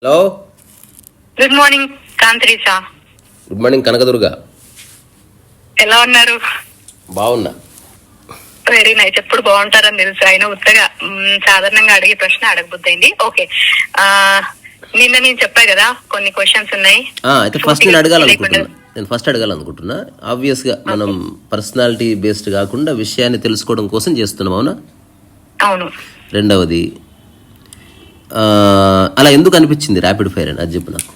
Hello. Good morning కాంత్రీసా good morning Kanakadurga. ఎలా ఉన్నారు? బాగున్నా. వెరీ నైస్ ఎప్పుడు బాగుంటారని తెలుసు. ఆయన ఉత్తగా సాధారణంగా అడిగే ప్రశ్న అడగబుద్దయింది ఓకే నిన్న నేను చెప్పా కదా కొన్ని క్వశ్చన్స్ ఉన్నాయి. అయితే ఫస్ట్ నేను అడగాలనుకుంటున్నా. నేను ఫస్ట్ అడగాలనుకుంటున్నా. ఆబ్వియస్గా మనం పర్సనాలిటీ బేస్డ్ కాకుండా విషయాన్ని తెలుసుకోవడం కోసం చేస్తున్నాం అవునా? అవును. రెండవది అలా ఎందుకు అనిపించింది ర్యాపిడ్ ఫైర్ అని? అది చెప్పు నాకు.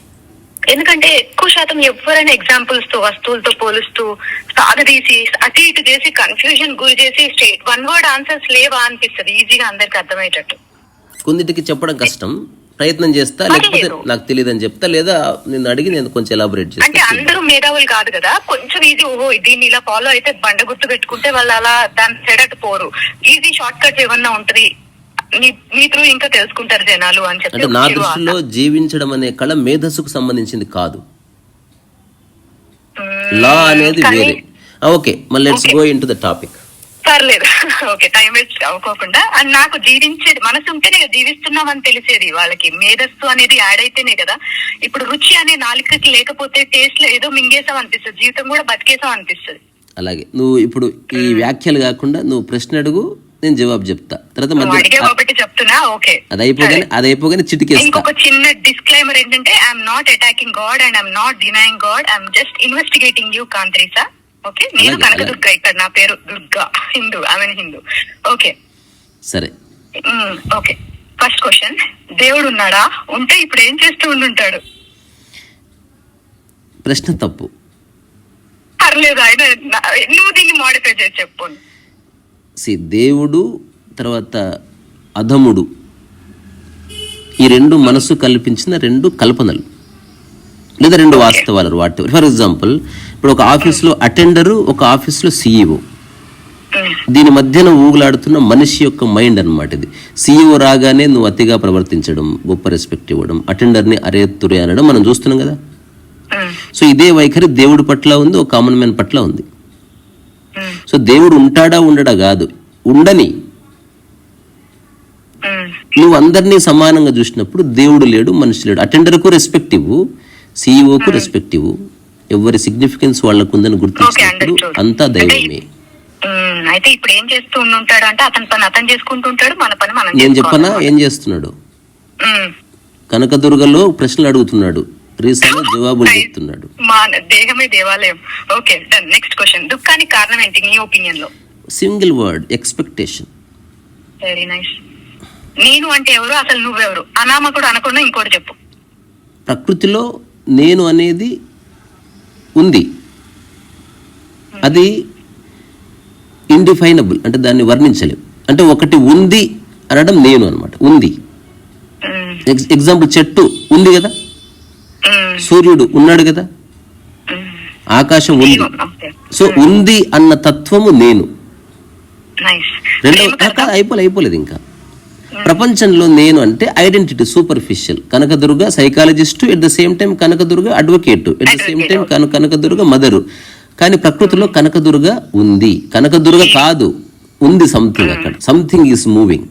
ఎందుకంటే ఎక్కువ శాతం ఎవరైనా ఎగ్జాంపుల్స్తో వస్తువులతో పోలుస్తూ సాగదీసి అటు ఇటు చేసి కన్ఫ్యూజన్ గురి చేసి స్టేట్ వన్ వర్డ్ ఆన్సర్స్ లేవా అనిపిస్తుంది. ఈజీగా అందరికి అర్థమయ్యేటట్టు. కొన్నిటికి చెప్పడం కష్టం. ప్రయత్నం చేస్తా లేకపోతే. నాకు తెలియదు అని చెప్తా లేదా నిన్ను అడిగి నేను కొంచెం ఎలాబొరేట్ అంటే చేస్తా అందరూ మేధావులు కాదు కదా కొంచెం ఈజీ ఓహో దీన్ని ఇలా ఫాలో అయితే బండ గుర్తు పెట్టుకుంటే వాళ్ళు అలా దాని సైడ్ అటు పోరు ఈజీ షార్ట్ కట్ ఏమన్నా ఉంటది మీ- త్రూ ఇంకా తెలుసుకుంటారు జనాలు అని చెప్పి అంటే నా. దృష్టిలో జీవించడం అనే కళ మేధస్సుకు సంబంధించింది కాదు లా అనేది వేరే ఓకే మళ్ళీ let's. Go into the topic పర్లేదు. ఓకే టైం వేస్ట్ అవ్వకోకుండా. అండ్ నాకు జీవించేది మనసు ఉంటేనే కదా జీవిస్తున్నాం అని తెలిసేది వాళ్ళకి. మేధస్సు అనేది యాడ్ అయితేనే కదా. ఇప్పుడు రుచి అనే నాలుకకి లేకపోతే టేస్ట్లో ఏదో మింగేసాం అనిపిస్తుంది జీవితం కూడా బతికేసాం అనిపిస్తుంది అలాగే. నువ్వు ఇప్పుడు ఈ వ్యాఖ్యలు కాకుండా నువ్వు ప్రశ్న అడుగు నేను జవాబు చెప్తా. తర్వాత మధ్య చెప్తున్నా? ఓకే. అది అయిపోగానే అది అయిపోగానే చిటికేస్తా. ఇంకొక చిన్న డిస్క్లైమర్ ఏంటంటే I'm not attacking God and I'm not denying God I'm just investigating you కాంత్రీసా. Okay నేను కనకదుర్గ ఇక్కడ నా పేరు Durga Hindu I mean Hindu. Okay. సరే. ఓకే. ఫస్ట్ క్వశ్చన్ దేవుడు ఉన్నాడా? ఉంటే ఇప్పుడు ఏం చేస్తూ ఉండుంటాడు? ప్రశ్న తప్పు. పర్లేదు ఆయన నువ్వు దీన్ని మాడిఫై చేసి చెప్పు. సి దేవుడు తర్వాత అధముడు. ఈ రెండు మనసు కల్పించిన రెండు కల్పనలు. లేదా రెండు వాస్తవాలు వాటి ఫర్ ఎగ్జాంపుల్ ఇప్పుడు ఒక ఆఫీస్లో అటెండరు ఒక ఆఫీస్లో సీఈఓ. దీని మధ్యన ఊగులాడుతున్న మనిషి యొక్క మైండ్ అన్నమాట ఇది. సీఈఓ రాగానే నువ్వు అతిగా ప్రవర్తించడం గొప్ప రెస్పెక్ట్ ఇవ్వడం అటెండర్ని అరే తురే అనడం మనం చూస్తున్నాం కదా. సో ఇదే వైఖరి దేవుడి పట్ల ఉంది ఒక కామన్ మ్యాన్ పట్ల ఉంది. సో దేవుడు ఉంటాడా ఉండడా కాదు. ఉండని. నువ్వు అందరినీ సమానంగా చూసినప్పుడు దేవుడు లేడు మనిషి లేడు. అటెండర్కు రెస్పెక్ట్ ఇవ్వు సీఈఓకు రెస్పెక్ట్ ఇవ్వు. ఎవరి సిగ్నిఫికెన్స్ వాళ్ళకు ఉందని గుర్తించినప్పుడు. అంతా దైవమే. అయితే ఇప్పుడు ఏం చేస్తూ ఉంటాడు అంటే అతని పని అతను చేసుకుంటుంటాడు మన పని మనం నేను చెప్పనా. ఏం చేస్తున్నాడు. కనకదుర్గలో ప్రశ్నలు అడుగుతున్నాడు. రీసాలో జవాబులు చెప్తున్నాడు. మా దేహమే దేవాలయం. ఓకే డన్ నెక్స్ట్ క్వశ్చన్ దుఃఖానికి కారణం ఏంటి నీ ఒపీనియన్లో single word expectation very nice నేను అంటే ఎవరు? అసలు నువ్వెవరు? అనామకుడు అనకుండా ఇంకోటి చెప్పు. ప్రకృతిలో నేను అనేది ఉంది. అది ఇండిఫైనబుల్ అంటే దాన్ని వర్ణించలేం. అంటే ఒకటి ఉంది అనడం నేను అన్నమాట. ఉంది. ఎగ్జాంపుల్ చెట్టు ఉంది కదా? మ్మ్. సూర్యుడు ఉన్నాడు కదా. ఆకాశం ఉంది. సో ఉంది అన్న తత్వము నేను. రెండవ ప్రేమకు కాక అయిపోలే అయిపోలేదు ఇంకా. ప్రపంచంలో నేను అంటే identity superficial. Kanakadurga psychologist at the same time Kanakadurga advocate at the same time కన కనకదుర్గ మదరు. కానీ ప్రకృతిలో కనకదుర్గ ఉంది. కనకదుర్గ కాదు ఉంది సంథింగ్ అక్కడ. Something is moving.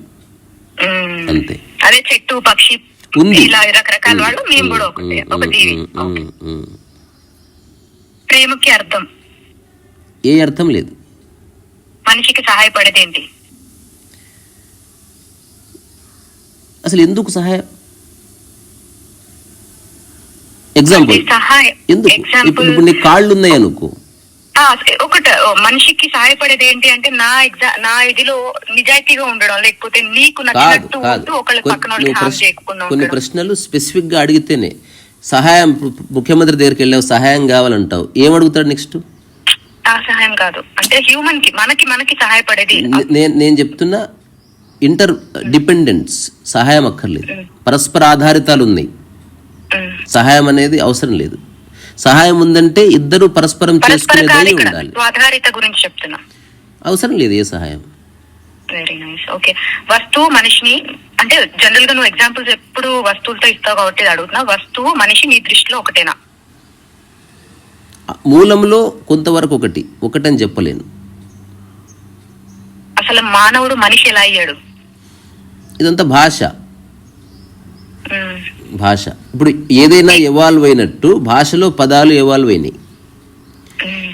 అంతే. అదే చెట్టు పక్షి ఉంది. ఇలా రకరకాల వాళ్ళు మేము కూడా ఒక జీవి. ఉమ్, ఉమ్. ప్రేమకి అర్థం. ఏ అర్థం లేదు. మనిషికి సహాయపడేది అసలు ఎందుకు సహాయం? ఎగ్జాంపుల్ ఎందుకు? ఇప్పుడు కాళ్ళు ఉన్నాయి అనుకో ఒకటి మనిషికి సహాయపడేది ఏంటి అంటే నా ఎగ్జా నా ఇదిలో నిజాయితీగా ఉండడం లేకపోతే నీకు కొన్ని ప్రశ్నలు స్పెసిఫిక్గా అడిగితేనే సహాయం ముఖ్యమంత్రి దగ్గరికి వెళ్ళావు సహాయం కావాలంటావు. ఏం అడుగుతాడు నెక్స్ట్ ఆ సహాయం కాదు. అంటే హ్యూమన్కి మనకి మనకి సహాయపడేది. నేను నేను చెప్తున్నా ఇంటర్ డిపెండెన్స్ సహాయం అక్కర్లేదు. పరస్పర ఆధారితాలు ఉన్నాయి. సహాయం అనేది అవసరం లేదు. సహాయం ఉందంటే ఇద్దరు పరస్పరం చేసుకునేది ఉండాలి. స్వాధారిత గురించి చెప్తున్నా. అవసరం లేదు ఏ సహాయం. వెరీ నైస్ ఓకే వస్తువు మనిషిని అంటే జనరల్గా నువ్వు ఎగ్జాంపుల్స్ ఎప్పుడు వస్తువులతో ఇస్తావు కాబట్టి అడుగుతున్నా. వస్తువు మనిషి నీ దృష్టిలో ఒకటేనా? మూలంలో కొంతవరకు ఒకటి. ఒకటని చెప్పలేను. అసలు మానవుడు మనిషి ఎలా అయ్యాడు? ఇదంతా భాష. భాష. ఇప్పుడు ఏదైనా ఎవాల్వ్ అయినట్టు భాషలో పదాలు ఎవాల్వ్ అయినాయి.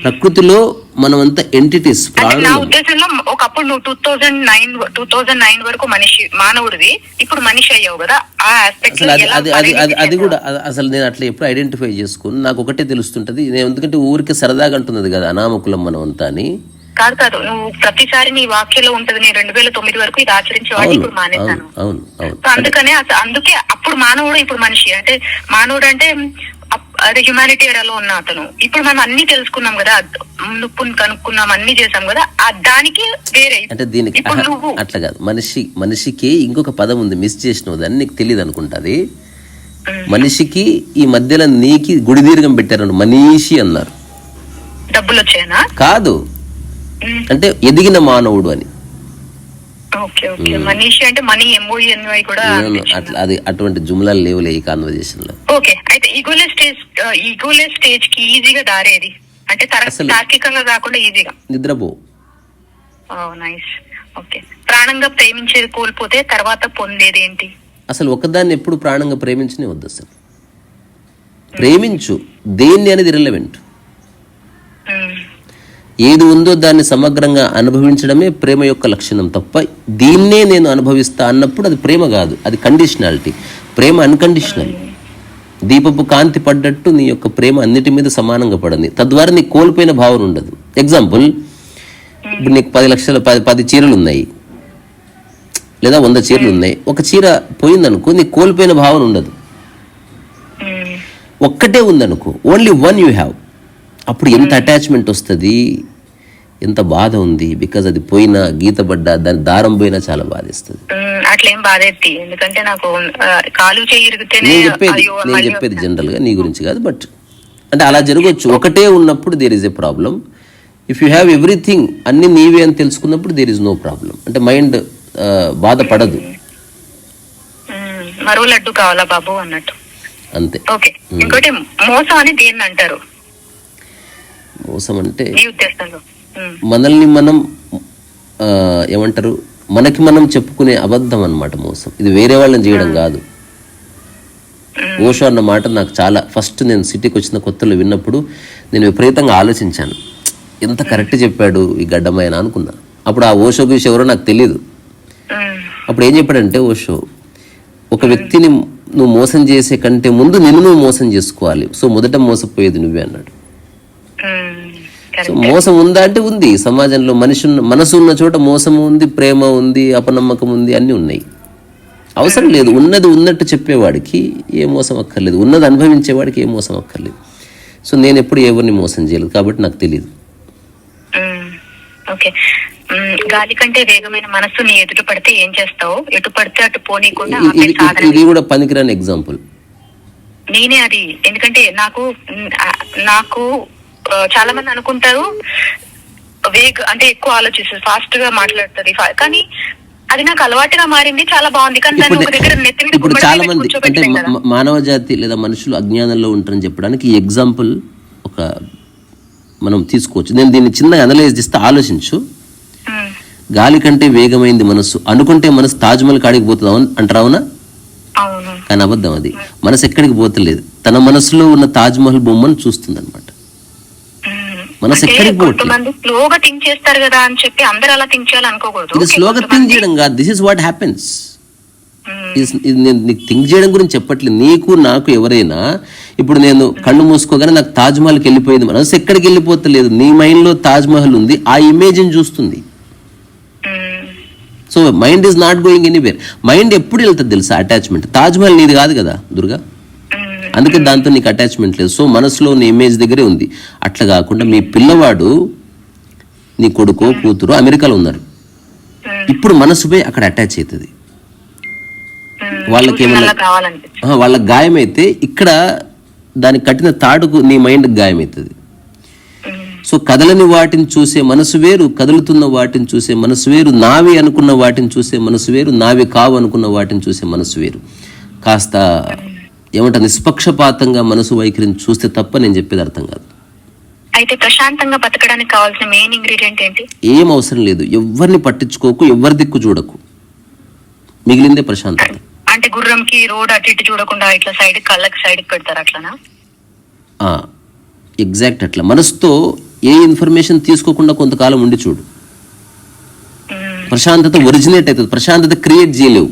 ప్రకృతిలో మనమంతా ఎంటిటీస్ నా ఉద్దేశంలో ఒకప్పుడు నువ్వు two thousand nine two thousand nine వరకు మనిషి మానవుడివి. ఇప్పుడు మనిషి అయ్యావు కదా. ఆ ఆస్పెక్ట్ అది అది అది అది కూడా అసలు నేను అట్లా ఎప్పుడు ఐడెంటిఫై చేసుకోను నాకు ఒకటే తెలుస్తుంటది. నేను ఎందుకంటే ఊరికి సరదాగా అంటున్నది కదా అనామకులం మనం అంతా అని. కాదు కాదు నువ్వు ప్రతిసారి నీ వాక్యలో ఉంటది నేను రెండు వేల తొమ్మిది వరకు ఇది ఆచరించేవాడిని ఇప్పుడు మానేశాను. అందుకనే అందుకే అప్పుడు మానవుడు ఇప్పుడు మనిషి అంటే మానవుడు అంటే అదే హ్యుమానిటీ ఎరాలో ఉన్న అతను. ఇప్పుడు మనం అన్ని తెలుసుకున్నాం కదా నుప్పుని కనుక్కున్నాం అన్ని చేసాం కదా దానికి వేరే. అంటే దీనికి అట్లా కాదు. మనిషి మనిషికి ఇంకొక పదం ఉంది మిస్ చేసినది అని నీకు తెలియదు అనుకుంటుంది. మనిషికి ఈ మధ్యలో నీకి గుడి దీర్ఘం పెట్టారు మనీషి అన్నారు. డబ్బులు వచ్చాయనా? కాదు. అంటే ఎదిగిన మానవుడు అని. Okay okay. మనీషి అంటే మనీ ఎంఓఈ ఎన్వై కూడా నేను అట్లా అది అటువంటి జుమ్లాలు లేవులే ఈ కాన్వర్జేషన్లో ఓకే. అయితే స్టేజ్ స్టేజ్కి ఈజీగా దారేది? అంటే తార్కికంగా కాకుండా ఈజీగా? నిద్రపో. నైస్. ఓకే. ప్రాణంగా ప్రేమించేది కోల్పోతే తర్వాత పొందేది ఏంటి? అసలు ఒకదాన్ని ఎప్పుడు ప్రాణంగా ప్రేమించనే వద్దు అసలు. ప్రేమించు. దేన్ని అనేది రిలవెంట్ ఏది ఉందో దాన్ని సమగ్రంగా అనుభవించడమే ప్రేమ యొక్క లక్షణం తప్ప దీన్నే నేను అనుభవిస్తా అన్నప్పుడు అది ప్రేమ కాదు అది కండిషనాలిటీ ప్రేమ అన్కండిషనల్ దీపపు కాంతి పడ్డట్టు నీ యొక్క ప్రేమ అన్నిటి మీద సమానంగా పడింది. తద్వారా నీకు కోల్పోయిన భావన ఉండదు. ఎగ్జాంపుల్ ఇప్పుడు నీకు పది లక్షల పది పది చీరలు ఉన్నాయి లేదా వంద చీరలు ఉన్నాయి ఒక చీర పోయిందనుకో నీకు కోల్పోయిన భావన ఉండదు. ఒక్కటే ఉందనుకో ఓన్లీ వన్ యూ హ్యావ్ అప్పుడు ఎంత అటాచ్మెంట్ వస్తుంది? ఎంత బాధ ఉంది? బికాజ్ అది పోయినా గీత పడ్డా దాని దారం పోయినా చాలా బాధిస్తుంది. అట్లేం బాధెత్తి ఎందుకంటే నాకు కాలు నేను చెప్పేది నేను చెప్పేది జనరల్గా నీ గురించి కాదు బట్ అంటే అలా జరగవచ్చు ఒకటే ఉన్నప్పుడు there is a problem if you have everything అన్ని నీవే అని తెలుసుకున్నప్పుడు దేర్ ఇస్ నో ప్రాబ్లం అంటే మైండ్ బాధపడదు. మరో లడ్డు కావాలా బాబు అన్నట్టు? అంతే. ఓకే. ఇంకోటి మోసం అని దేన్ని అంటారు? మోసం అంటే మనల్ని మనం ఏమంటారు? మనకి మనం చెప్పుకునే అబద్ధం అన్నమాట మోసం. ఇది వేరే వాళ్ళని చేయడం కాదు. ఓషో అన్న మాట నాకు చాలా ఫస్ట్ నేను సిటీకి వచ్చిన కొత్తలో విన్నప్పుడు నేను విపరీతంగా ఆలోచించాను. ఎంత కరెక్ట్ చెప్పాడు ఈ గడ్డమైన అనుకున్నా. అప్పుడు ఆ ఓషో గురించి ఎవరో నాకు తెలియదు అప్పుడు ఏం చెప్పాడంటే ఓషో ఒక వ్యక్తిని నువ్వు మోసం చేసే కంటే ముందు నిన్ను నువ్వు మోసం చేసుకోవాలి. సో మొదట మోసపోయేది నువ్వే అన్నాడు. సో. మోసం ఉందా అంటే ఉంది. సమాజంలో మనిషి మనసు ఉన్న చోట మోసం ఉంది ప్రేమ ఉంది అపనమ్మకం ఉంది అన్నీ ఉన్నాయి. అవసరం లేదు. ఉన్నది ఉన్నట్టు చెప్పేవాడికి ఏ మోసం అక్కర్లేదు. ఉన్నది అనుభవించేవాడికి ఏ మోసం అక్కర్లేదు. సో నేను ఎప్పుడు ఎవరిని మోసం చేయలేదు కాబట్టి నాకు తెలియదు ఓకే. గాలి కంటే వేగమైన మనస్సు నీ ఎదుట పడితే ఏం చేస్తావు? ఎటు పడితే అటు పోనీకుండా ఇది కూడా పనికిరాని ఎగ్జాంపుల్. నేనే అది. ఎందుకంటే నాకు నాకు చాలా మంది అనుకుంటారు వేగ్ అంటే ఎక్కువ ఆలోచిస్తుంది ఫాస్ట్గా మాట్లాడుతుంది కానీ అది నాకు అలవాటుగా మారింది చాలా బాగుంది. కానీ దాన్ని ఇప్పుడు ఒక దగ్గర నెత్తి మీద ఇప్పుడు గుమ్మడి చాలా మంది అంటే మానవ జాతి లేదా మనుషులు అజ్ఞానంలో ఉంటారని చెప్పడానికి ఈ ఎగ్జాంపుల్ ఒక మనం తీసుకోవచ్చు. నేను దీన్ని చిన్నగా అనలైజ్ చేస్తే ఆలోచించు. గాలి కంటే వేగమైంది మనసు అనుకుంటే మనసు తాజ్మహల్ కాడికి పోతుంది అవును? అంటారా అవునా? కానీ అబద్ధం అది. మనసు ఎక్కడికి పోతలేదు. తన మనసులో ఉన్న తాజ్మహల్ బొమ్మను చూస్తుంది అనమాట మనసు ఎక్కడికి. కొంతమంది స్లోగా థింక్ చేస్తారు కదా అని చెప్పి అందరు అలా థింక్ చేయాలి అనుకోకూడదు ఇది Okay, స్లోగా థింక్ చేయడం కాదు. దిస్ ఇస్ వాట్ హ్యాపెన్స్ ఇది నేను నీకు థింక్ చేయడం గురించి చెప్పట్లేదు. నీకు నాకు ఎవరైనా ఇప్పుడు నేను కళ్ళు మూసుకోగానే నాకు తాజ్ మహల్కి వెళ్ళిపోయింది మనసు ఎక్కడికి వెళ్ళిపోతలేదు. నీ మైండ్లో తాజ్ మహల్ ఉంది. ఆ ఇమేజ్ని చూస్తుంది. So mind is not going anywhere mind ఎప్పుడు వెళ్తుంది తెలుసా? అటాచ్మెంట్ తాజ్ మహల్ నీది కాదు కదా దుర్గా? అందుకే దాంతో నీకు అటాచ్మెంట్ లేదు. సో మనసులో ఉన్న ఇమేజ్ దగ్గరే ఉంది. అట్లా కాకుండా మీ పిల్లవాడు నీ కొడుకో కూతురు అమెరికాలో ఉన్నారు. ఇప్పుడు మనసుపై అక్కడ అటాచ్ అవుతుంది. వాళ్ళకి ఏమన్నా- ఆ, వాళ్ళకి గాయమైతే ఇక్కడ దానికి కట్టిన తాడుకు నీ మైండ్ గాయమవుతుంది సో కదలని వాటిని చూసే మనసు వేరు కదులుతున్న వాటిని చూసే మనసు వేరు నావి అనుకున్న వాటిని చూసే మనసు వేరు నావి కావు అనుకున్న వాటిని చూసే మనసు వేరు. కాస్త ఏమంటారు నిష్పక్షపాతంగా మనసు వైఖరిని చూస్తే తప్ప నేను చెప్పేది అర్థం కాదు. అయితే ప్రశాంతంగా బతకడానికి కావాల్సిన మెయిన్ ఇంగ్రీడియంట్ ఏంటి? ఏం అవసరం లేదు. ఎవరిని పట్టించుకోకు ఎవరి దిక్కు చూడకు. మిగిలిందే ప్రశాంతత. అంటే గుర్రంకి రోడ్ అటు ఇటు చూడకుండా ఇట్లా సైడ్ కళ్ళకి సైడ్ పెడతారు అట్లనా? ఎగ్జాక్ట్ అట్లా. మనసుతో ఏ ఇన్ఫర్మేషన్ తీసుకోకుండా కొంతకాలం ఉండి చూడు. ప్రశాంతత ఒరిజినేట్ అవుతుంది. ప్రశాంతత క్రియేట్ చేయలేవు.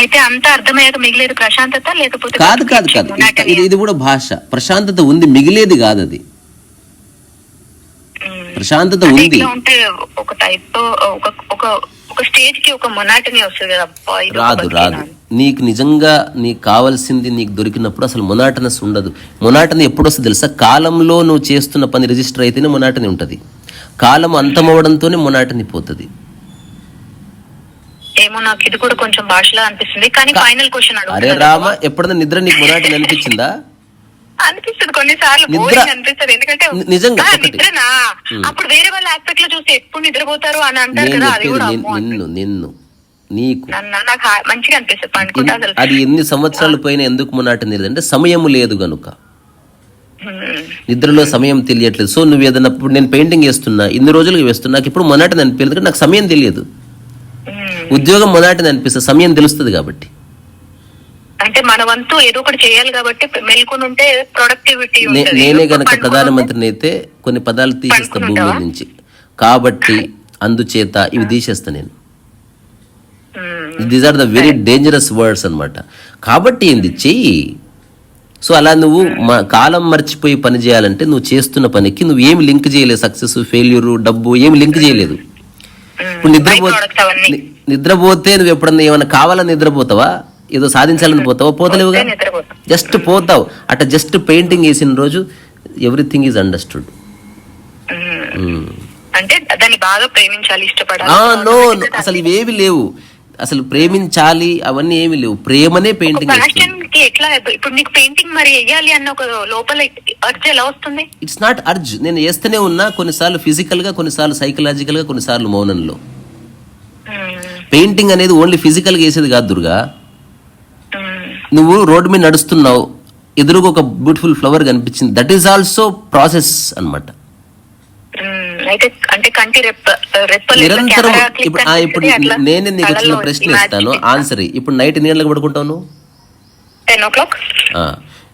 అయితే అంతా అర్థమయ్యాక మిగిలేదు ప్రశాంతత లేకపోతే కాదు కాదు కాదు? ఇది ఇది కూడా భాష. ప్రశాంతత ఉంది మిగిలేది కాదు అది. ప్రశాంతత ఉంది. ఒక టైప్ ఒక ఒక ఒక స్టేజ్కి ఒక మొనాటనీ వస్తుంది కదా రాదు రాదు. నీకు నిజంగా నీకు కావాల్సింది నీకు దొరికినప్పుడు అసలు మొనాటనస్ ఉండదు. మొనాటని ఎప్పుడు వస్తుంది తెలుసా? కాలంలో నువ్వు చేస్తున్న పని రిజిస్టర్ అయితేనే మొనాటని ఉంటుంది. కాలం అంతమవడంతోనే మొనాటని పోతుంది. ఏమో నాకు ఇది కూడా కొంచెం భాషలా అనిపిస్తుంది. కానీ ఫైనల్ క్వశ్చన్ అరే రామ ఎప్పుడైనా నిద్ర నీకు మొనాటని అనిపించిందా? అనిపిస్తుంది కొన్నిసార్లు నిద్ర- బోరింగ్ అనిపిస్తుంది. ఎందుకంటే నిజంగా. నిద్రనా? అప్పుడు వేరే వాళ్ళ ఆస్పెక్ట్లో చూసి ఎప్పుడు నిద్రపోతారు అని అంటారు కదా అది కూడా నిన్ను నిన్ను నీకు. మంచిగా అనిపిస్తుంది అది ఎన్ని సంవత్సరాలు పోయినా ఎందుకు మొనాటని లేదు అంటే సమయం లేదు గనుక. నిద్రలో సమయం తెలియట్లేదు. సో నువ్వు ఏదైనా ఇప్పుడు నేను పెయింటింగ్ వేస్తున్నా ఇన్ని రోజులుగా వేస్తున్నా నాకు ఇప్పుడు మొనాటని అనిపించదు నాకు సమయం తెలియదు. ఉద్యోగం మొదటి అనిపిస్తుంది సమయం తెలుస్తుంది కాబట్టి. అంటే మన వంతు ఏదో ఒకటి చేయాలి కాబట్టి మెల్కొని ఉంటే ప్రొడక్టివిటీ నేనే గనక ప్రధానమంత్రిని అయితే కొన్ని పదాలు తీసేస్తా భూమి నుంచి కాబట్టి అందుచేత ఇవి తీసేస్తా నేను. These are the very dangerous words అన్నమాట. కాబట్టి ఏంది? చెయ్యి. సో అలా నువ్వు మా కాలం మర్చిపోయి పని చేయాలంటే నువ్వు చేస్తున్న పనికి నువ్వు ఏమి లింక్ చేయలేదు సక్సెస్ ఫెయిల్యూర్ డబ్బు ఏమి లింక్ చేయలేదు. ఇప్పుడు నిద్రపో నిద్రపోతే నువ్వు ఎప్పుడన్నా ఏమైనా కావాలని నిద్రపోతావా? ఏదో సాధించాలని పోతావా? పోతలేవుగా. జస్ట్ పోతావు. అట్ట జస్ట్ పెయింటింగ్ వేసిన రోజు ఎవ్రీథింగ్ ఈజ్ అండర్స్టూడ్. అంటే దాన్ని బాగా ప్రేమించాలి ఇష్టపడాలి. నో అసలు ఇవేవి లేవు. అసలు ప్రేమించాలి అవన్నీ ఏమి లేవు. ప్రేమనే పెయింటింగ్ ఎట్లా? ఇప్పుడు నీకు పెయింటింగ్ మరి వేయాలి అన్న ఒక లోపల అర్జ్ ఎలా వస్తుంది? ఇట్స్ నాట్ అర్జ్ నేను వేస్తూనే ఉన్నా కొన్నిసార్లు ఫిజికల్గా కొన్నిసార్లు సైకలాజికల్గా కొన్నిసార్లు మౌనంలో. పెయింటింగ్ అనేది ఓన్లీ ఫిజికల్గా వేసేది కాదు దుర్గా. మ్మ్. నువ్వు రోడ్డు మీద నడుస్తున్నావు ఎదురుగా ఒక బ్యూటిఫుల్ ఫ్లవర్ కనిపించింది. దట్ ఈస్ ఆల్సో ప్రాసెస్ ఇట్లా నిరంతరం ఇప్పుడు నేనే నీకు వచ్చిన ప్రశ్న ఇస్తాను ఆన్సర్ ఇప్పుడు నైట్ ఎన్ని గంటలకు పడుకుంటావు నువ్వు? Ten o'clock.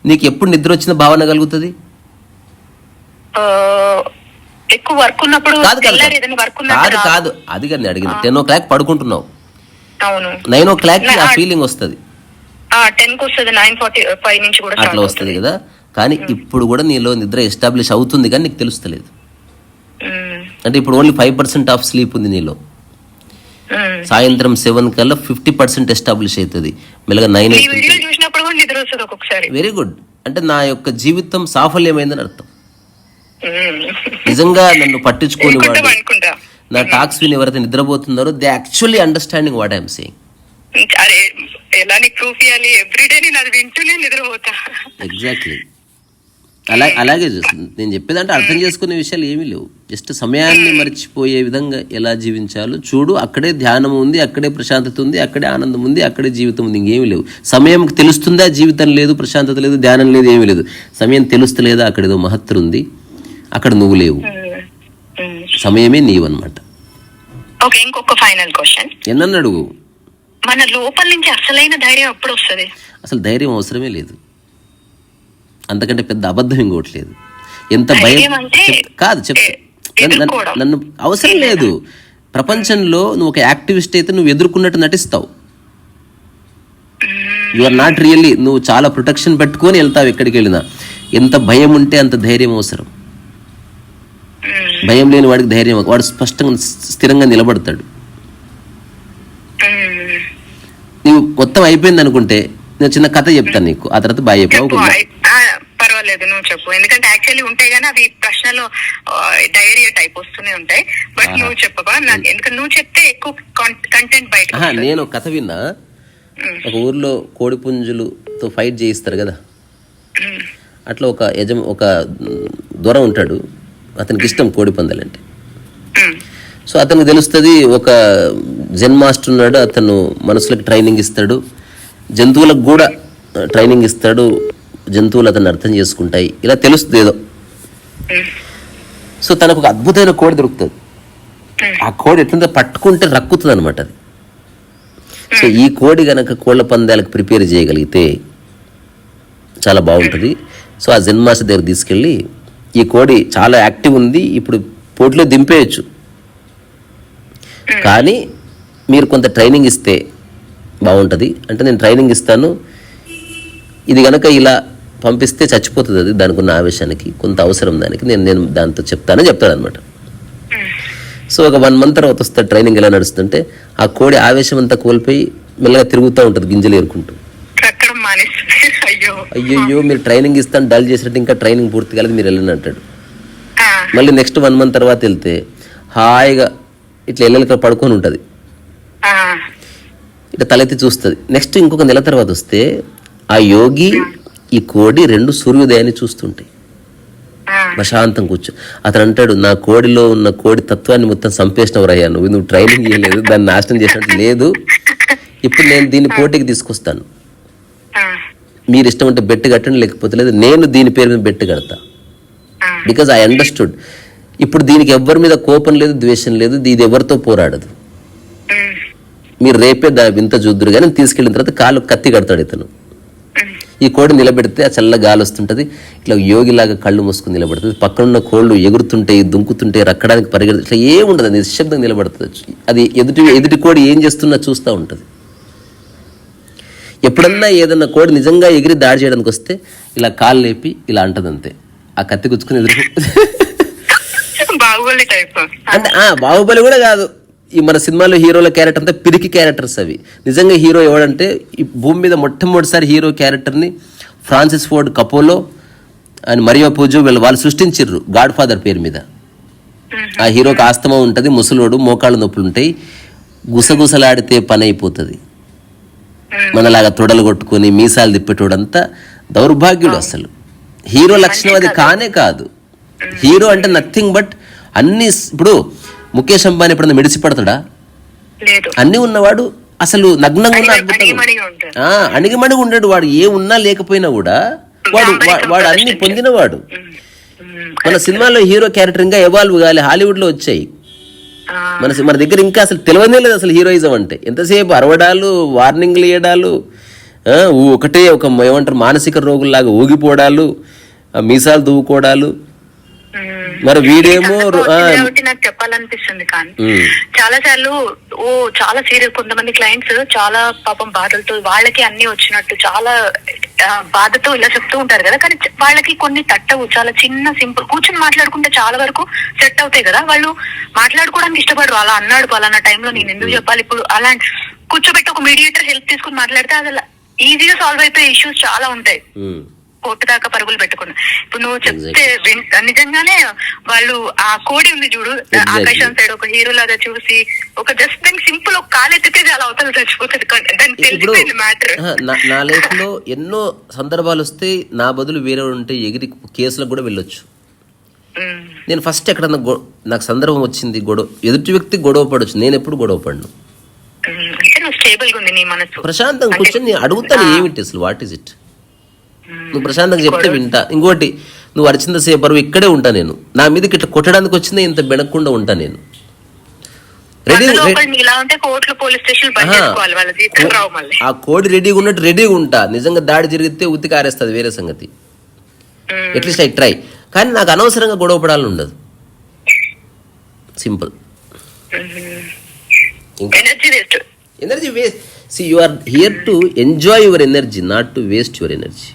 నీకు ఎప్పుడు నిద్ర వచ్చిన భావన కలుగుతుంది? ఎక్కువ వర్క్ ఉన్నప్పుడు కాదు కాదు కాదు. అది కానీ అడిగింది. టెన్ ఓ క్లాక్ పడుకుంటున్నావు. నైన్ ఓ క్లాక్ ఆ ఫీలింగ్ వస్తుంది. అట్లా వస్తుంది కదా. కానీ ఇప్పుడు కూడా నీలో నిద్ర ఎస్టాబ్లిష్ అవుతుంది కానీ నీకు తెలుస్తలేదు. అంటే ఇప్పుడు only five percent of sleep ఉంది నీలో. సాయంత్రం సెవెన్ కల్లా ఫిఫ్టీ పర్సెంట్ ఎస్టాబ్లిష్ అవుతుంది. మెల్లగా నైన్ ఒక్కొక్కసారి. వెరీ గుడ్ అంటే నా యొక్క జీవితం సాఫల్యమైందని అర్థం. నిజంగా నన్ను పట్టించుకోని వాడు నా టాక్స్ విని ఎవరైతే నిద్రపోతున్నారో they actually understanding what I'm saying అరే ఎలా ప్రూఫ్ ఇవ్వాలి ఎవ్రీడే నేను అది వింటూనే నిద్రపోతా. ఎగ్జాక్ట్లీ అలా అలాగే చూస్తుంది. నేను చెప్పేదంటే అర్థం చేసుకునే విషయాలు ఏమీ లేవు. జస్ట్ సమయాన్ని మర్చిపోయే విధంగా ఎలా జీవించాలో చూడు అక్కడే ధ్యానం ఉంది అక్కడే ప్రశాంతత ఉంది అక్కడే ఆనందం ఉంది అక్కడే జీవితం ఉంది ఇంకేమీ లేవు. సమయం తెలుస్తుందా? జీవితం లేదు ప్రశాంతత లేదు ధ్యానం లేదు ఏమీ లేదు. సమయం తెలుస్తలేదా? అక్కడ ఏదో మహత్తరు ఉంది. అక్కడ నువ్వు లేవు. సమయమే నీవన్నమాట. ఓకే ఇంకొక ఫైనల్ క్వశ్చన్. ఎన్నన్ను అడుగు మన లోపల నుంచి అసలైన ధైర్యం ఎప్పుడు వస్తుంది? అసలు ధైర్యం అవసరమే లేదు. అంతకంటే పెద్ద అబద్ధం ఇంకోటి లేదు. ఎంత భయం కాదు చెప్ ఎ- నన్ను- అవసరం లేదు. ప్రపంచంలో నువ్వు ఒక యాక్టివిస్ట్ అయితే నువ్వు ఎదుర్కొన్నట్టు నటిస్తావు. యు ఆర్ నాట్ రియల్లీ నువ్వు చాలా ప్రొటెక్షన్ పెట్టుకొని వెళ్తావు ఎక్కడికి వెళ్ళినా. ఎంత భయం ఉంటే అంత ధైర్యం అవసరం. భయం లేని వాడికి ధైర్యం వాడు స్పష్టంగా స్థిరంగా నిలబడతాడు. నీవు మొత్తం అయిపోయింది అనుకుంటే నేను చిన్న కథ చెప్తాను నీకు. ఆ తర్వాత బాగా చెప్పావు పర్వాలేదు నువ్వు చెప్పు. ఎందుకంటే యాక్చువల్లీ ఉంటాయి కానీ అవి ప్రశ్నలు డైరీ టైప్ వస్తూనే ఉంటాయి. బట్ నువ్వు చెప్పవా? నాకు ఎందుకంటే నువ్వు చెప్తే ఎక్కువ కంటెంట్ బయట నేను ఒక కథ విన్నా. ఒక ఊర్లో కోడి పుంజులతో ఫైట్ చేయిస్తారు కదా? అట్లా ఒక యజమ ఒక దొర ఉంటాడు. అతనికి ఇష్టం కోడి పందాలంటే సో అతనికి తెలుస్తుంది ఒక జెన్ మాస్టర్ ఉన్నాడు. అతను మనుషులకు ట్రైనింగ్ ఇస్తాడు. జంతువులకు కూడా ట్రైనింగ్ ఇస్తాడు. జంతువులు అతన్ని అర్థం చేసుకుంటాయి. ఇలా తెలుస్తుంది ఏదో. సో తనకు ఒక అద్భుతమైన కోడి దొరుకుతుంది. ఆ కోడి ఎట్లుందో పట్టుకుంటే రక్కుతుంది అనమాట అది. సో ఈ కోడి గనక కోళ్ళ పందాలకు ప్రిపేర్ చేయగలిగితే చాలా బాగుంటుంది. సో ఆ జన్మాస దగ్గర తీసుకెళ్ళి ఈ కోడి చాలా యాక్టివ్ ఉంది. ఇప్పుడు పోటీలో దింపేయచ్చు. కానీ మీరు కొంత ట్రైనింగ్ ఇస్తే బాగుంటుంది. అంటే నేను ట్రైనింగ్ ఇస్తాను. ఇది కనుక ఇలా పంపిస్తే చచ్చిపోతుంది అది. దానికి ఉన్న ఆవేశానికి కొంత అవసరం దానికి. నేను నేను దాంతో చెప్తానని చెప్తాడు అనమాట సో ఒక వన్ మంత్ తర్వాత వస్తుంది ట్రైనింగ్ ఎలా నడుస్తుంటే ఆ కోడి ఆవేశం అంతా కోల్పోయి మెల్లగా తిరుగుతూ ఉంటుంది గింజలు ఏరుకుంటూ. అయ్యో. మీరు ట్రైనింగ్ ఇస్తాను డల్ చేసినట్టు ఇంకా ట్రైనింగ్ పూర్తి కాలేదు మీరు వెళ్ళండి అంటాడు. మళ్ళీ నెక్స్ట్ వన్ మంత్ తర్వాత వెళ్తే హాయిగా ఇట్లా ఎల్లెలక పడుకొని ఉంటుంది. ఇట్లా తలెత్తి చూస్తుంది. నెక్స్ట్ ఇంకొక నెల తర్వాత వస్తే ఆ యోగి ఈ కోడి రెండు సూర్యోదయాన్ని చూస్తుంటాయి. ప్రశాంతం కూర్చో. అతను అంటాడు నా కోడిలో ఉన్న కోడి తత్వాన్ని మొత్తం సంపేసినవరయ్యా నువ్వు నువ్వు ట్రైనింగ్ చేయలేదు దాన్ని నాశనం చేసినట్టు లేదు. ఇప్పుడు నేను దీన్ని పోటీకి తీసుకొస్తాను. మీరు ఇష్టం ఉంటే బెట్టు కట్టండి లేకపోతే లేదు నేను దీని పేరు మీద బెట్టు కడతా. బికాజ్ ఐ అండర్స్టూడ్ ఇప్పుడు దీనికి ఎవరి మీద కోపం లేదు ద్వేషం లేదు ఇది ఎవరితో పోరాడదు. మీరు రేపే దా వింత చూద్దురు కానీ తీసుకెళ్ళిన తర్వాత కాలు కత్తి కడతాడు ఇతను. ఈ కోడి నిలబెడితే ఆ చల్ల గాలి వస్తుంటది. ఇట్లా యోగిలాగా కళ్ళు మూసుకుని నిలబడుతుంది. పక్కనున్న కోళ్ళు ఎగురుతుంటాయి దుంకుతుంటాయి రక్కడానికి పరిగెడు ఇట్లా ఏముండదు అది నిశ్శబ్దంగా నిలబడుతుంది. అది ఎదుటి ఎదుటి కోడి ఏం చేస్తున్నా చూస్తూ ఉంటుంది. ఎప్పుడన్నా ఏదన్నా కోడి నిజంగా ఎగిరి దాడి చేయడానికి వస్తే ఇలా కాలు లేపి ఇలా అంటది అంతే ఆ కత్తి గుచ్చుకుని ఎదురు బాహుబలి టైప్ అంటే ఆ బాహుబలి కూడా కాదు. ఈ మన సినిమాలో హీరోల క్యారెక్టర్ అంతా పిరికి క్యారెక్టర్స్ అవి. నిజంగా హీరో ఎవడంటే ఈ భూమి మీద మొట్టమొదటిసారి హీరో క్యారెక్టర్ని Francis Ford Coppola and Mario Puzo వీళ్ళు వాళ్ళు సృష్టించిర్రు గాడ్ ఫాదర్ పేరు మీద. ఆ హీరోకి ఆస్తమా ఉంటుంది ముసలోడు మోకాళ్ళు నొప్పులు ఉంటాయి గుసగుసలాడితే పని అయిపోతుంది. మనలాగా తొడలు కొట్టుకొని మీసాలు తిప్పేటోడంతా దౌర్భాగ్యుడు అసలు. హీరో లక్షణం అది కానే కాదు. హీరో అంటే నథింగ్ బట్ అన్ని ఇప్పుడు ముఖేష్ అంబానీ ఎప్పుడన్నా మెడిసి పడతాడా? అన్ని ఉన్నవాడు అసలు నగ్నంగా ఉన్న అద్భుతంగా అణిగిమణిగా ఉండడు. వాడు ఏ ఉన్నా లేకపోయినా కూడా వాడు వాడు అన్ని పొందినవాడు. మన సినిమాలో హీరో క్యారెక్టర్ ఇంకా ఎవాల్వ్ కాలే. హాలీవుడ్లో వచ్చాయి మన మన దగ్గర ఇంకా అసలు తెలియనే లేదు అసలు హీరోయిజం అంటే. ఎంతసేపు అరవడాలు వార్నింగ్లు ఇవ్వడాలు ఒకటే ఒక ఏమంటారు మానసిక రోగుల్లాగా ఊగిపోవడాలు ఆ, మీసాలు దువ్వుకోవడాలు. మరి వీడేమో కాబట్టి నాకు చెప్పాలనిపిస్తుంది కానీ చాలా సార్లు ఓ చాలా సీరియస్ కొంతమంది క్లయింట్స్ చాలా పాపం బాధలతో వాళ్ళకి అన్ని వచ్చినట్టు చాలా బాధతో ఇలా చెప్తూ ఉంటారు కదా. కానీ వాళ్ళకి కొన్ని తట్టవు. చాలా చిన్న సింపుల్ కూర్చొని మాట్లాడుకుంటే చాలా వరకు సెట్ అవుతాయి కదా. వాళ్ళు మాట్లాడుకోవడానికి ఇష్టపడరు. అలా అన్నాడు పలానా టైంలో నేను ఎందుకు చెప్పాలి? ఇప్పుడు అలా కూర్చోబెట్టి ఒక మీడియేటర్ హెల్ప్ తీసుకుని మాట్లాడితే అది ఈజీగా సాల్వ్ అయిపోయే ఇష్యూస్ చాలా ఉంటాయి. కోర్టు దాకా పరుగులు పెట్టుకున్నా. ఇప్పుడు నువ్వు చెప్తే నిజంగానే వాళ్ళు ఆ కోడి ఉంది చూడు. ఆకాశం సైడ్ ఒక హీరో లాగా చూసి ఒక జస్ట్ దానికి సింపుల్ ఒక కాలు ఎత్తితే అలా అవతల చచ్చిపోతుంది దానికి తెలిసిపోయింది మ్యాటర్ నా- లైఫ్లో ఎన్నో సందర్భాలు వస్తే నా బదులు వేరే ఉంటే ఎగిరి కేసులకు కూడా వెళ్ళొచ్చు. నేను ఫస్ట్ ఎక్కడన్నా నాకు సందర్భం వచ్చింది గొడవ ఎదుటి వ్యక్తి గొడవ పడవచ్చు నేను ఎప్పుడు గొడవ పడను. ప్రశాంతంగా కూర్చొని అడుగుతాను ఏమిటి అసలు వాట్ ఈస్ ఇట్ నువ్వు ప్రశాంతంగా చెప్తే వింటా. ఇంకోటి నువ్వు అరిచింద సేపరు ఇక్కడే ఉంటా నేను. నా మీదకి ఇట్లా కొట్టడానికి వచ్చిందే ఇంత బెనకుండా ఉంటా నేను. ఆ కోడి రెడీగా ఉన్నట్టు రెడీగా ఉంటా. నిజంగా దాడి జరిగితే ఉతికి ఆరేస్తుంది వేరే సంగతి. అట్లీస్ట్ ఐ ట్రై కానీ నాకు అనవసరంగా గొడవ పడాలని ఉండదు. Simple energy waste see you are here to enjoy your energy not to waste your energy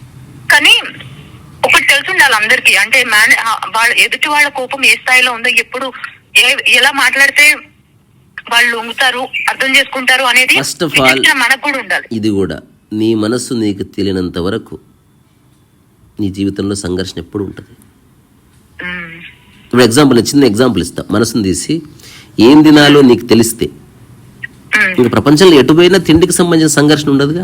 కానీ ఒకటి తెలుసుండాలి అందరికి అంటే మేనే వాళ్ళ ఎదుటి వాళ్ళ కోపం ఏ స్థాయిలో ఉందో ఎప్పుడు ఎలా మాట్లాడితే వాళ్ళు లొంగుతారు అర్థం చేసుకుంటారు అనేది of all- విచక్షణ మనకు కూడా ఉండాలి ఇది కూడా నీ మనస్సు నీకు తెలియనంత వరకు నీ జీవితంలో సంఘర్షణ ఎప్పుడు ఉంటుంది. ఇప్పుడు ఎగ్జాంపుల్ నేను చిన్న ఎగ్జాంపుల్ ఇస్తా మనసును తీసి ఏం తినాలో నీకు తెలిస్తే. ఇంక ప్రపంచంలో ఎటు పోయినా తిండికి సంబంధించిన సంఘర్షణ ఉండదుగా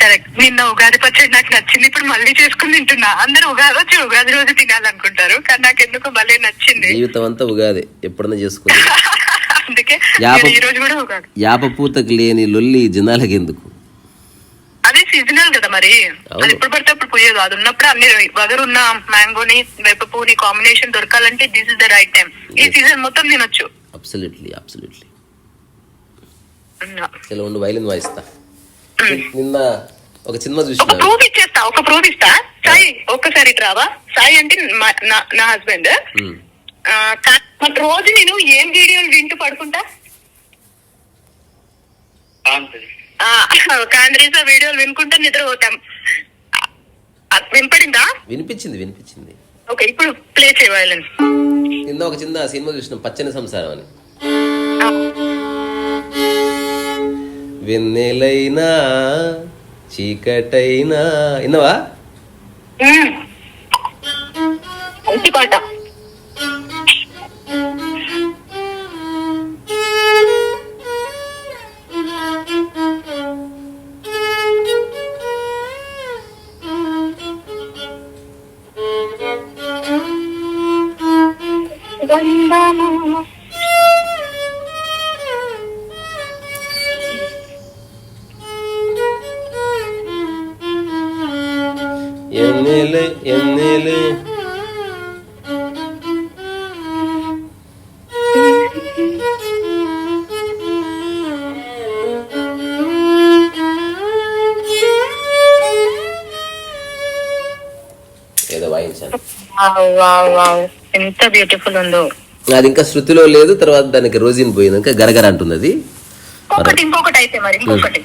కరెక్ట్. నిన్న ఉగాది పచ్చడి నాకు నచ్చింది. ఇప్పుడు మళ్ళీ చేసుకుని తింటున్నా. అందరూ ఉగాది వచ్చి ఉగాది రోజు తినాలనుకుంటారు. కానీ నాకు ఎందుకో భలే నచ్చింది. జీవితం అంతా ఉగాదే. ఎప్పుడన్నా చేసుకుంది. అందుకే ఈ రోజు కూడా ఉగాది. యాప పూతకు లేని లొల్లి జనాలకి ఎందుకు? అదే సీజనల్ కదా మరి. అది ఎప్పుడు పడితే అప్పుడు పుయ్యదు. అది ఉన్నప్పుడు అన్ని వగరున్న మ్యాంగోని వేప పువ్వుని కాంబినేషన్ దొరకాలంటే this is the right time ఈ సీజన్ మొత్తం తినొచ్చు. అబ్సల్యూట్లీ అబ్సల్యూట్లీ ఇలా ఉండి వైలిన్ వాయిస్తా. నిన్న ఒక సినిమా చూసిన. ప్రూఫ్ ఇచ్చేస్తా ఒక ప్రూఫ్ ఇస్తా. సాయి ఒక్కసారి రావా? సాయి అంటే మా- నా- నా హస్బెండ్. రోజు నేను ఏం వీడియోలు వింటూ పడుకుంటా? కాంద్రీసా వీడియోలు వినుకుంటా నిద్రపోతాం. వినపడిందా? వినిపించింది వినిపించింది. ఓకే ఇప్పుడు ప్లే చేయాలని నిన్న ఒక చిన్న సినిమా చూసిన పచ్చని సంసారం అని. వెన్నెలైనా చీకటైనా. విన్నావా? ఎంత బ్యూటిఫుల్ ఉందో. అది ఇంకా శృతిలో లేదు తర్వాత దానికి రోజీన్ పోయింది. ఇంకా గరగర అంటుంది అది. ఇంకొకటి ఇంకొకటి అయితే మరి ఇంకొకటి.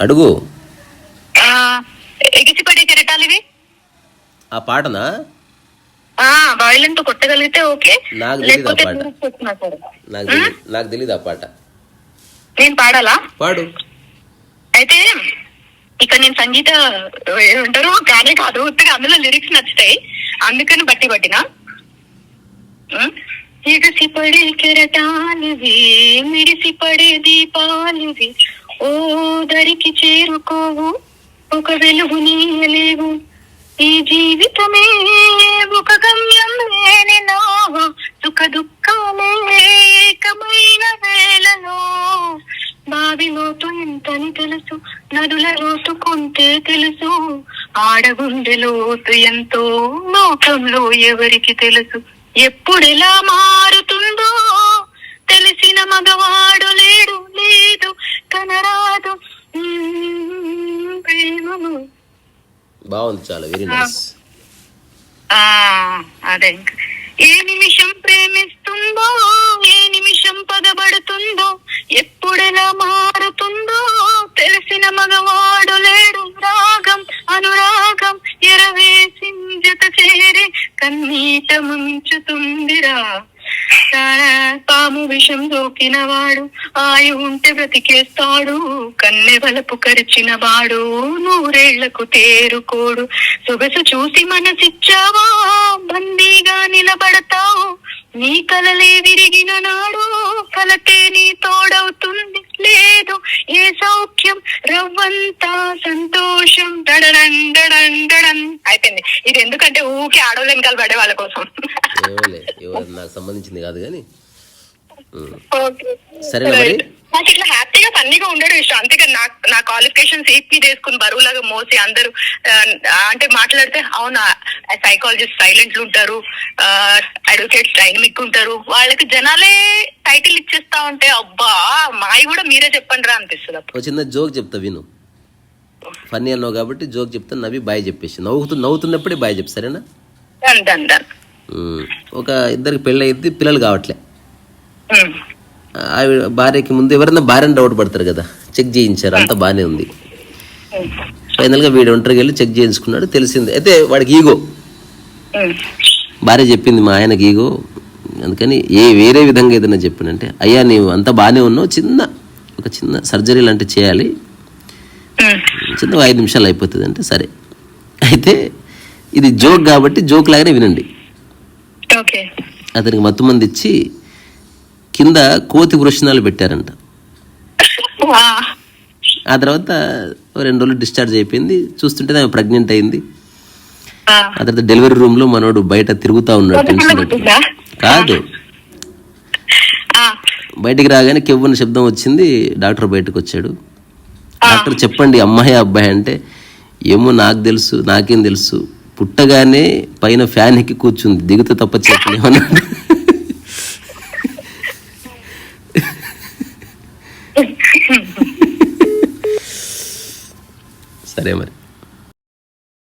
అడుగు. ఆ, ఎగిసిపడే కెరటాలు ఇవి? ఆ పాటనా? తో కొట్టగలిగితే ఓకే. నాకు తెలీదు ఆ పాట. నాకు తెలీదు ఆ పాట. నేను పాడాలా? పాడు. అయితే ఇక నేను సంగీత ఏమంటారు? గానే కాదు. ఉత్తగా అందులో లిరిక్స్ నచ్చుతాయి. అందుకని బట్టి పట్టిన. ఎగసి పడే కెరటాలివి మిడిసి పడే దీపాలివి ఓ దరికి చేరుకోవు. ఒక వెలుగు నీయలేవు. ఈ జీవితమే ఒక గమ్యం లేని సుఖ దుఃఖాలే ఏకమైన వేళలో. బావి లోతు ఎంతని తెలుసు? నదుల లోతు కొంతే తెలుసు. ఆడగుండె లోతు ఎంతో లోకంలో ఎవరికి తెలుసు? ఎప్పుడెలా మారుతుందో తెలిసిన మగవాడు లేడు లేదు కనరాదు. బాగుంది చాలా వెరీ నైస్ ఆ అదే. ఏ నిమిషం ప్రేమిస్తుందో ఏ నిమిషం పగబడుతుందో ఆయు ఉంటే బ్రతికేస్తాడు కన్నె వలపు కరిచిన వాడు నూరేళ్ళకు తేరుకోడు. సొగసు చూసి మనసిచ్చావా బందీగా నిలబడతావు. నీ కలలే విరిగిన నాడు కలతే నీ తోడవుతుంది. లేదు ఏ సౌఖ్యం రవ్వంతా సంతోషం. డడడన్ అయిపోయింది. ఇది ఎందుకంటే ఊకే ఆడవాళ్ళు వెనకాల పడే వాళ్ళ కోసం నాకు సంబంధించింది కాదు కానీ. సరేనా మరి? నాకు ఇట్లా హ్యాపీగా ఫన్నీగా ఉండడం ఇష్టం. అంతేకాని నా నా క్వాలిఫికేషన్స్ ఏపీ చేసుకుని బరువులాగా మోసి అందరూ అంటే మాట్లాడితే అవునా సైకాలజిస్ట్ సైలెంట్లు ఉంటారు అడ్వకేట్స్ డైనమిక్ ఉంటారు. వాళ్ళకి జనాలే టైటిల్ ఇచ్చేస్తా ఉంటే అబ్బా మావి కూడా మీరే చెప్పండి రా అనిపిస్తుంది ఒక చిన్న జోక్ చెప్తా విను. ఫన్నీ అన్నావు కాబట్టి జోక్ చెప్తా నవ్వి బాయ్ చెప్పేసి. నవ్వుతూ నవ్వుతున్నప్పుడే బాయ్ చెప్పు సరేనా. ఒక ఇద్దరికి పెళ్ళి అయింది పిల్లలు కావట్లే. ఆవిడ భార్యకి ముందు ఎవరైనా భార్యను డౌట్ పడతారు కదా. చెక్ చేయించారు. అంతా బాగానే ఉంది. ఫైనల్గా వీడు ఒంటరికి వెళ్ళి చెక్ చేయించుకున్నాడు. తెలిసింది. అయితే వాడికి ఈగో. భార్య చెప్పింది మా ఆయనకి ఈగో అందుకని ఏ వేరే విధంగా ఏదైనా చెప్పినంటే అయ్యా నీవు అంతా బాగానే ఉన్నావు. చిన్న ఒక చిన్న సర్జరీ లాంటివి చేయాలి. చిన్న ఐదు నిమిషాలు అయిపోతుంది అంటే సరే. అయితే ఇది జోక్ కాబట్టి జోక్ లాగానే వినండి. అతనికి మత్తు మంది ఇచ్చి కింద కోతి వృషణాలు పెట్టారంట. ఆ. తర్వాత రెండు రోజులు డిశ్చార్జ్ అయిపోయింది. చూస్తుంటే ఆమె ప్రెగ్నెంట్ అయింది. ఆ. తర్వాత డెలివరీ రూమ్లో మనోడు బయట తిరుగుతా ఉన్నాడు? కాదు. బయటికి రాగానే కెవ్వని శబ్దం వచ్చింది. డాక్టర్ బయటకు వచ్చాడు. డాక్టర్ చెప్పండి అమ్మాయి అబ్బాయి అంటే ఏమో నాకు తెలుసు నాకేం తెలుసు. పుట్టగానే పైన ఫ్యాన్ ఎక్కి కూర్చుంది. దిగుత తప్ప చెప్పలేమన్నాడు. సరే మరి